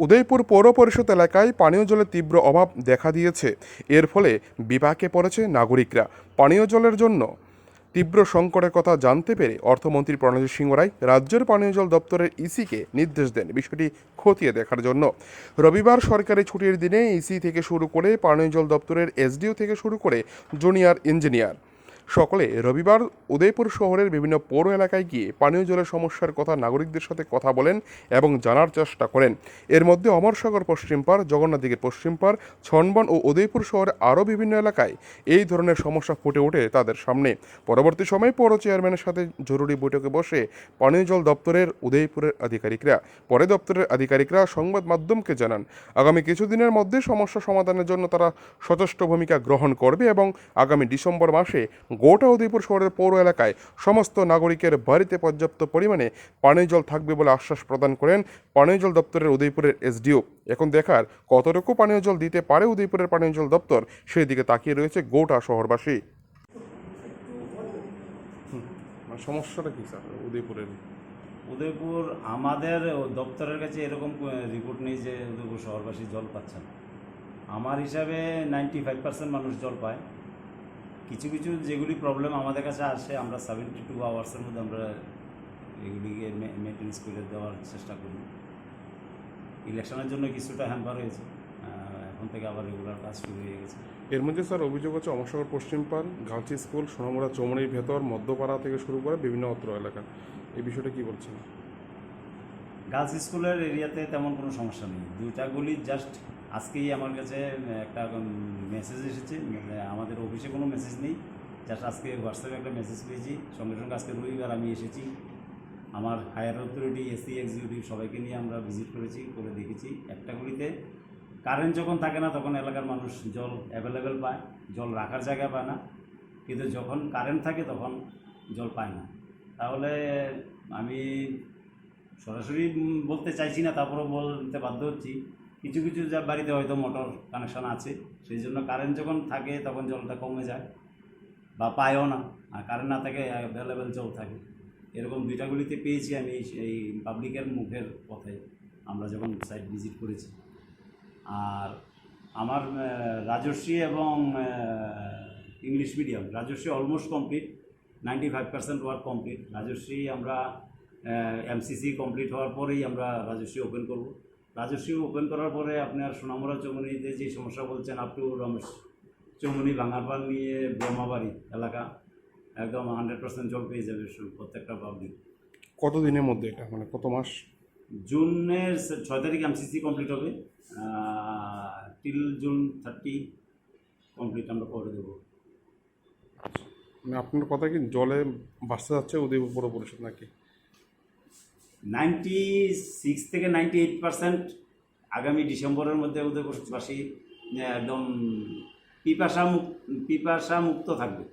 উদয়পুর পৌর পরিষদ এলাকায় পানীয় জলের তীব্র অভাব দেখা দিয়েছে। এর ফলে বিপাকে পড়েছে নাগরিকরা। পানীয় জলের জন্য তীব্র সংকটের কথা জানতে পেরে অর্থমন্ত্রী প্রণজিৎ সিংহ রায় রাজ্যের পানীয় জল দপ্তরের ইসিকে নির্দেশ দেন বিষয়টি খতিয়ে দেখার জন্য। রবিবার সরকারি ছুটির দিনে ইসি থেকে শুরু করে পানীয় জল দপ্তরের এসডিও থেকে শুরু করে জুনিয়র ইঞ্জিনিয়ার। সকলে রবিবার উদয়পুর শহরের বিভিন্ন পৌর এলাকায় গিয়ে পানীয় জলের সমস্যার কথা নাগরিকদের সাথে কথা বলেন এবং জানার চেষ্টা করেন। এর মধ্যে অমরসাগর পশ্চিম পাড়, জগন্নাথ দিঘির পশ্চিম পাড় ছনবন ও উদয়পুর শহরে আরও বিভিন্ন এলাকায় এই ধরনের সমস্যা ফুটে ওঠে তাদের সামনে। পরবর্তী সময়ে পৌর চেয়ারম্যানের সাথে জরুরি বৈঠকে বসে পানীয় জল দপ্তরের উদয়পুরের আধিকারিকরা, পরে দপ্তরের আধিকারিকরা সংবাদ মাধ্যমকে জানান। আগামী কিছুদিনের মধ্যে সমস্যা সমাধানের জন্য তারা সচেষ্ট ভূমিকা গ্রহণ করবে এবং আগামী ডিসেম্বর মাসে গোটা উদয়পুর শহরের পৌর এলাকায় সমস্ত নাগরিকের বাড়িতে পর্যাপ্ত পরিমাণে পানীয় জল থাকবে বলে আশ্বাস প্রদান করেন পানীয় জল দপ্তরের উদয়পুরের এসডিও। এখন দেখার কতটুকু পানীয় জল দিতে পারে উদয়পুরের পানীয় জল দপ্তর, সেই দিকে তাকিয়ে রয়েছে গোটা শহরবাসী। মানে সমস্যাটা কি স্যার উদয়পুরের? উদয়পুর আমাদের দপ্তরের কাছে এরকম রিপোর্ট নেই যে উদয়পুর শহরবাসী জল পাচ্ছে না। আমার হিসাবে নাইনটি ফাইভ পার্সেন্ট মানুষ জল পায়। কিছু কিছু যেগুলি প্রবলেম আমাদের কাছে আসে আমরা সেভেন্টি টু আওয়ার্সের মধ্যে আমরা এগুলিকে মেনটেন্স করে দেওয়ার চেষ্টা করি। ইলেকশনের জন্য কিছুটা হ্যাম্পার হয়েছে। এখন থেকে আবার রেগুলার কাজ শুরু হয়ে গেছে। এর মধ্যে স্যার অভিযোগ হচ্ছে অমরসাগর পশ্চিম পাড় গালচি স্কুল সোনামুড়া চৌমনির ভেতর মধ্যপাড়া থেকে শুরু করে বিভিন্ন অত্র এলাকা। এই বিষয়টা কি বলছেন? গার্লস স্কুলের এরিয়াতে তেমন কোনো সমস্যা নেই। দুইটা গুলি জাস্ট আজকেই আমার কাছে একটা মেসেজ এসেছে আমাদের অফিসে কোনো মেসেজ নেই। জাস্ট আজকে হোয়াটসঅ্যাপে একটা মেসেজ পেয়েছি। সঙ্গে সঙ্গে আজকে রবিবার আমি এসেছি। আমার হায়ার অথরিটি এসি এক্সিকিউটিভ সবাইকে নিয়ে আমরা ভিজিট করেছি, করে দেখেছি। একটা গুলিতে কারেন্ট যখন থাকে না, তখন এলাকার মানুষ জল অ্যাভেলেবেল পায়। জল রাখার জায়গা পায় না। কিন্তু যখন কারেন্ট থাকে, তখন জল পায় না। তাহলে আমি সরাসরি বলতে চাইছি না, তারপরেও বলতে বাধ্য হচ্ছি। কিছু কিছু যা বাড়িতে হয়তো মোটর কানেকশন আছে, সেই জন্য কারেন্ট যখন থাকে তখন জলটা কমে যায় বা পায়ও না, আর কারেন্ট না থাকে অ্যাভেলেবেল জল থাকে। এরকম দুইটাগুলিতে পেয়েছি আমি এই পাবলিকের মুখের কথায় আমরা যখন সাইট ভিজিট করেছি। আর আমার রাজস্বী এবং English medium Rajasvi almost complete ninety five percent work complete Rajasvi আমরা এমসিসি কমপ্লিট হওয়ার পরেই আমরা রাজস্বী ওপেন করব। রাজস্বী ওপেন করার পরে আপনার সোনামুড়া চৌমনিতে যে সমস্যা বলছেন আপ টু রমেশ চৌমনি ভাঙারপাল নিয়ে ব্রহ্মাবাড়ি এলাকা একদম হান্ড্রেড পার্সেন্ট জল পেয়ে যাবে প্রত্যেকটা পাবলিক কত দিনের মধ্যে এটা? মানে কত মাস? জুনের ছয় তারিখ এমসিসি কমপ্লিট হবে। টিল জুন থার্টি কমপ্লিট আমরা করে দেবো। মানে আপনার কথা কি জলে বাঁচতে যাচ্ছে উদয়পুর পৌর পরিষদ নাকি? নাইনটি সিক্স থেকে নাইনটি এইট পার্সেন্ট আগামী ডিসেম্বরের মধ্যে উদয়পুরবাসী একদম পিপাসা মুক্ত পিপাসা মুক্ত থাকবে।